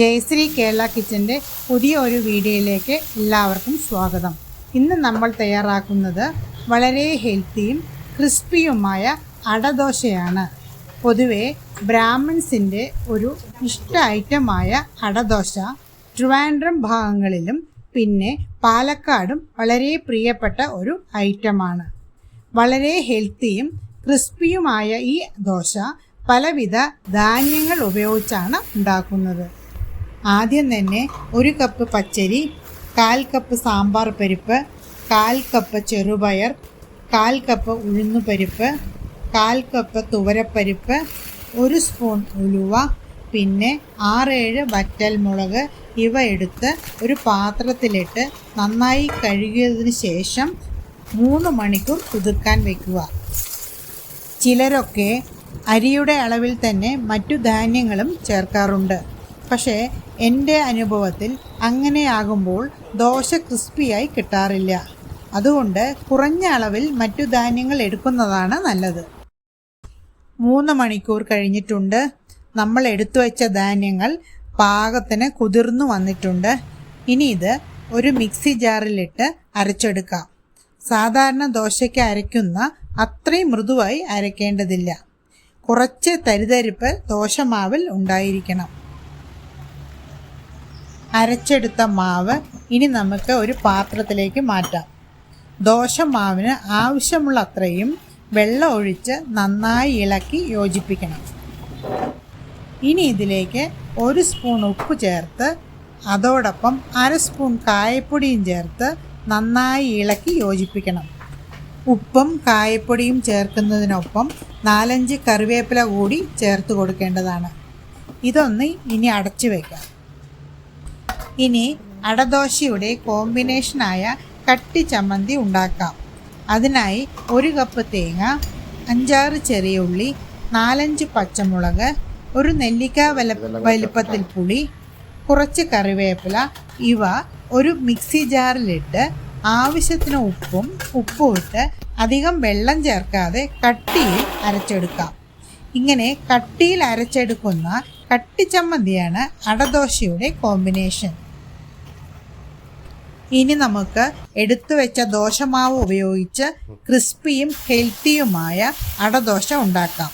ജയശ്രീ കേരള കിച്ചന്റെ പുതിയ ഒരു വീഡിയോയിലേക്ക് എല്ലാവർക്കും സ്വാഗതം. ഇന്ന് നമ്മൾ തയ്യാറാക്കുന്നത് വളരെ ഹെൽത്തിയും ക്രിസ്പിയുമായ അടദോശയാണ്. പൊതുവെ ബ്രാഹ്മിൺസിന്റെ ഒരു ഇഷ്ട ഐറ്റമായ അടദോശ ട്രിവാൻഡ്രം ഭാഗങ്ങളിലും പിന്നെ പാലക്കാടും വളരെ പ്രിയപ്പെട്ട ഒരു ഐറ്റമാണ്. വളരെ ഹെൽത്തിയും ക്രിസ്പിയുമായ ഈ ദോശ പലവിധ ധാന്യങ്ങൾ ഉപയോഗിച്ചാണ് ഉണ്ടാക്കുന്നത്. ആദ്യം തന്നെ ഒരു കപ്പ് പച്ചരി കാൽ കപ്പ് സാമ്പാർ പരിപ്പ് കാൽ കപ്പ് ചെറുപയർ കാൽ കപ്പ് ഉഴുന്നുപരിപ്പ് കാൽ കപ്പ് തുവരപ്പരിപ്പ് ഒരു സ്പൂൺ ഉലുവ പിന്നെ ആറേഴ് വറ്റൽമുളക് ഇവ എടുത്ത് ഒരു പാത്രത്തിലിട്ട് നന്നായി കഴുകിയതിന് ശേഷം മൂന്ന് മണിക്കൂർ കുതിർക്കാൻ വയ്ക്കുക ചിലരൊക്കെ അരിയുടെ അളവിൽ തന്നെ മറ്റു ധാന്യങ്ങളും ചേർക്കാറുണ്ട്. പക്ഷേ എന്റെ അനുഭവത്തിൽ അങ്ങനെയാകുമ്പോൾ ദോശ ക്രിസ്പിയായി കിട്ടാറില്ല. അതുകൊണ്ട് കുറഞ്ഞ അളവിൽ മറ്റു ധാന്യങ്ങൾ എടുക്കുന്നതാണ് നല്ലത്. മൂന്ന് മണിക്കൂർ കഴിഞ്ഞിട്ടുണ്ട്. നമ്മൾ എടുത്തു വച്ച ധാന്യങ്ങൾ പാകത്തിന് കുതിർന്നു വന്നിട്ടുണ്ട്. ഇനി ഇത് ഒരു മിക്സി ജാറിലിട്ട് അരച്ചെടുക്കാം. സാധാരണ ദോശയ്ക്ക് അരയ്ക്കുന്ന അത്രയും മൃദുവായി അരയ്ക്കേണ്ടതില്ല. കുറച്ച് തരിതരിപ്പ് ദോശമാവിൽ ഉണ്ടായിരിക്കണം. അരച്ചെടുത്ത മാവ് ഇനി നമുക്ക് ഒരു പാത്രത്തിലേക്ക് മാറ്റാം. ദോശമാവിന് ആവശ്യമുള്ള അത്രയും വെള്ളം ഒഴിച്ച് നന്നായി ഇളക്കി യോജിപ്പിക്കണം. ഇനി ഇതിലേക്ക് ഒരു സ്പൂൺ ഉപ്പ് ചേർത്ത് അതോടൊപ്പം അര സ്പൂൺ കായപ്പൊടിയും ചേർത്ത് നന്നായി ഇളക്കി യോജിപ്പിക്കണം. ഉപ്പും കായപ്പൊടിയും ചേർക്കുന്നതിനൊപ്പം നാലഞ്ച് കറിവേപ്പില കൂടി ചേർത്ത് കൊടുക്കേണ്ടതാണ്. ഇതൊന്ന് ഇനി അടച്ചു വയ്ക്കാം ഇനി അടദോശയുടെ കോമ്പിനേഷനായ കട്ടി ചമ്മന്തി ഉണ്ടാക്കാം. അതിനായി ഒരു കപ്പ് തേങ്ങ അഞ്ചാറ് ചെറിയ ഉള്ളി നാലഞ്ച് പച്ചമുളക് ഒരു നെല്ലിക്ക വല വലിപ്പത്തിൽ പുളി കുറച്ച് കറിവേപ്പില ഇവ ഒരു മിക്സി ജാറിലിട്ട് ആവശ്യത്തിന് ഉപ്പും ഉപ്പും ഇട്ട് അധികം വെള്ളം ചേർക്കാതെ കട്ടിയിൽ അരച്ചെടുക്കാം. ഇങ്ങനെ കട്ടിയിൽ അരച്ചെടുക്കുന്ന കട്ടിച്ചമ്മന്തിയാണ് അടദോശയുടെ കോമ്പിനേഷൻ. ഇനി നമുക്ക് എടുത്തു വെച്ച ദോശമാവ് ഉപയോഗിച്ച് ക്രിസ്പിയും ഹെൽത്തിയുമായ അടദോശ ഉണ്ടാക്കാം.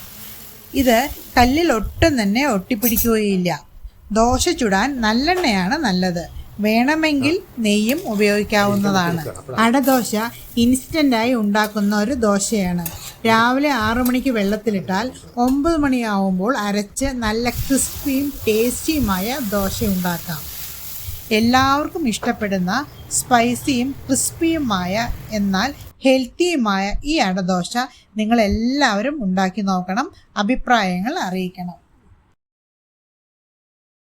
ഇത് കല്ലിൽ ഒട്ടും തന്നെ ഒട്ടിപ്പിടിക്കുകയില്ല. ദോശ ചുടാൻ നല്ലെണ്ണയാണ് നല്ലത്. വേണമെങ്കിൽ നെയ്യും ഉപയോഗിക്കാവുന്നതാണ്. അടദോശ ഇൻസ്റ്റന്റായി ഉണ്ടാക്കുന്ന ഒരു ദോശയാണ്. രാവിലെ ആറു മണിക്ക് വെള്ളത്തിലിട്ടാൽ ഒമ്പത് മണിയാവുമ്പോൾ അരച്ച് നല്ല ക്രിസ്പിയും ടേസ്റ്റിയുമായ ദോശ ഉണ്ടാക്കാം എല്ലാവർക്കും ഇഷ്ടപ്പെടുന്ന സ്പൈസിയും ക്രിസ്പിയുമായ എന്നാൽ ഹെൽത്തിയുമായ ഈ അടദോശ നിങ്ങൾ എല്ലാവരും ഉണ്ടാക്കി നോക്കണം അഭിപ്രായങ്ങൾ അറിയിക്കണം.